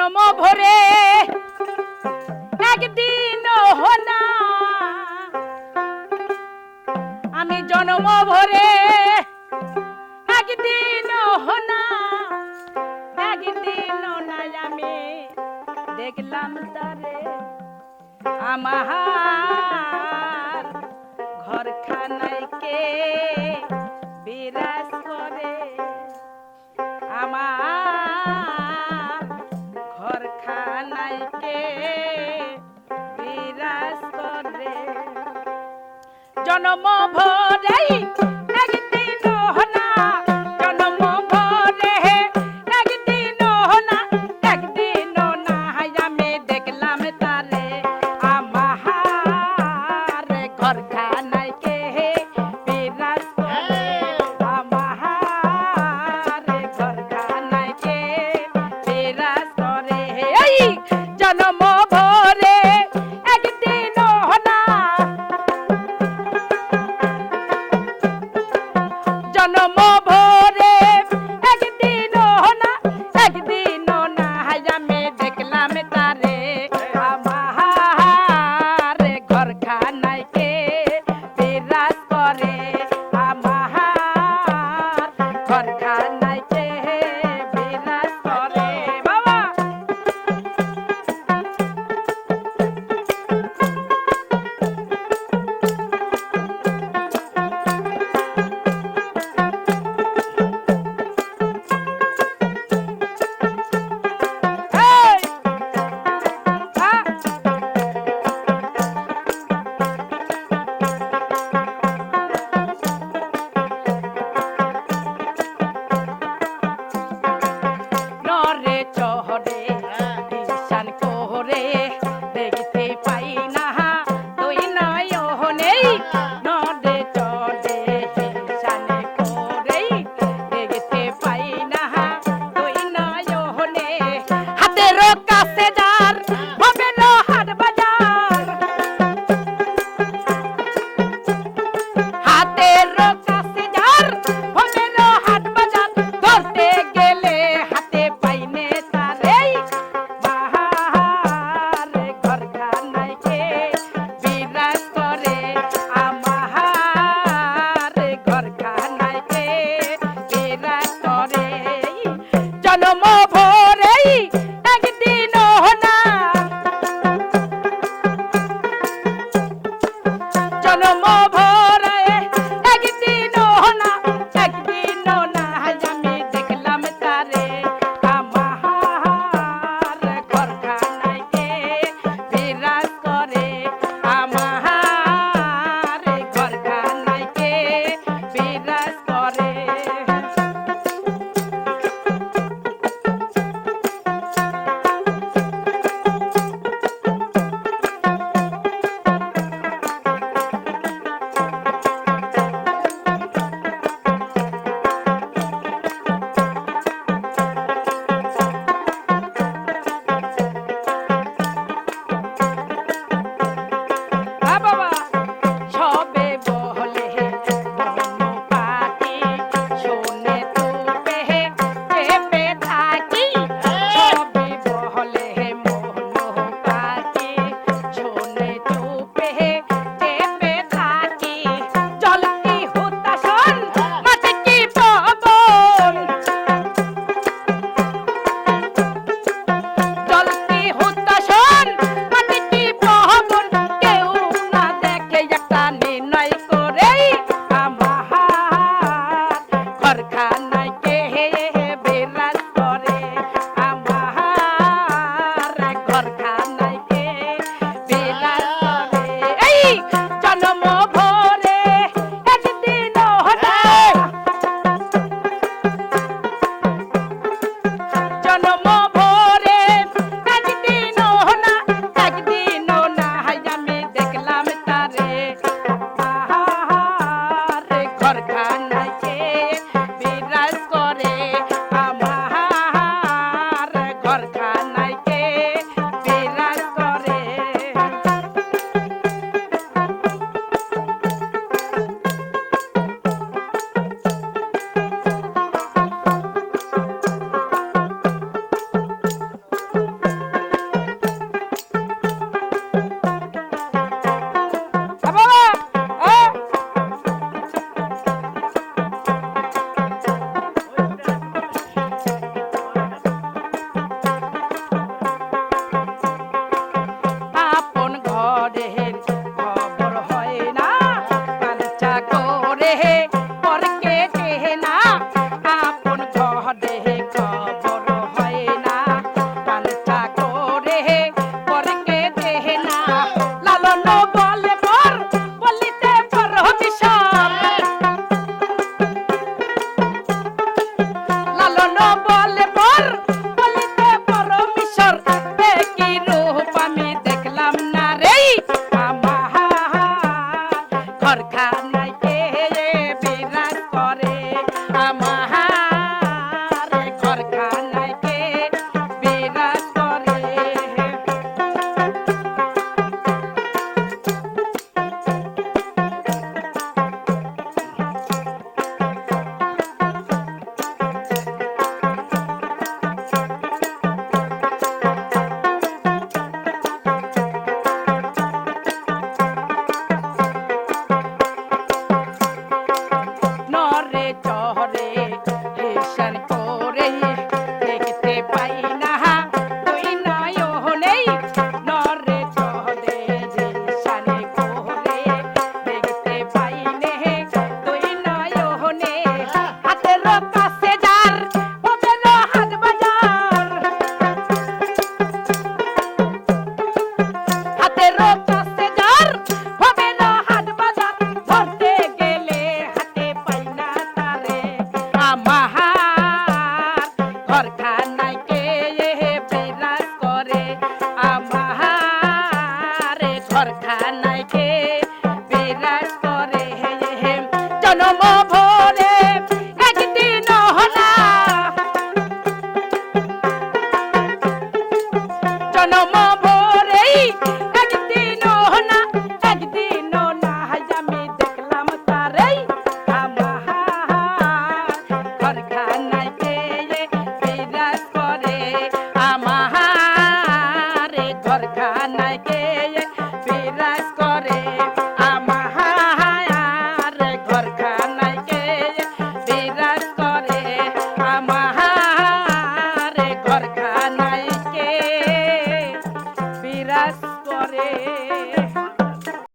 জনম ভরে একদিন হনা, আমি জনম ভরে। একদিন হনা, একদিন নাই আমি দেখলাম তারে। আমার ঘর খানায় কে বিরাজ করে? আমার খানায় কে বিরাজ করে? জনম ভরে একদিন হনা, জনম ভরে একদিন হনা একদিন না আমি দেখলাম খবর হয় না কাঞ্চা করে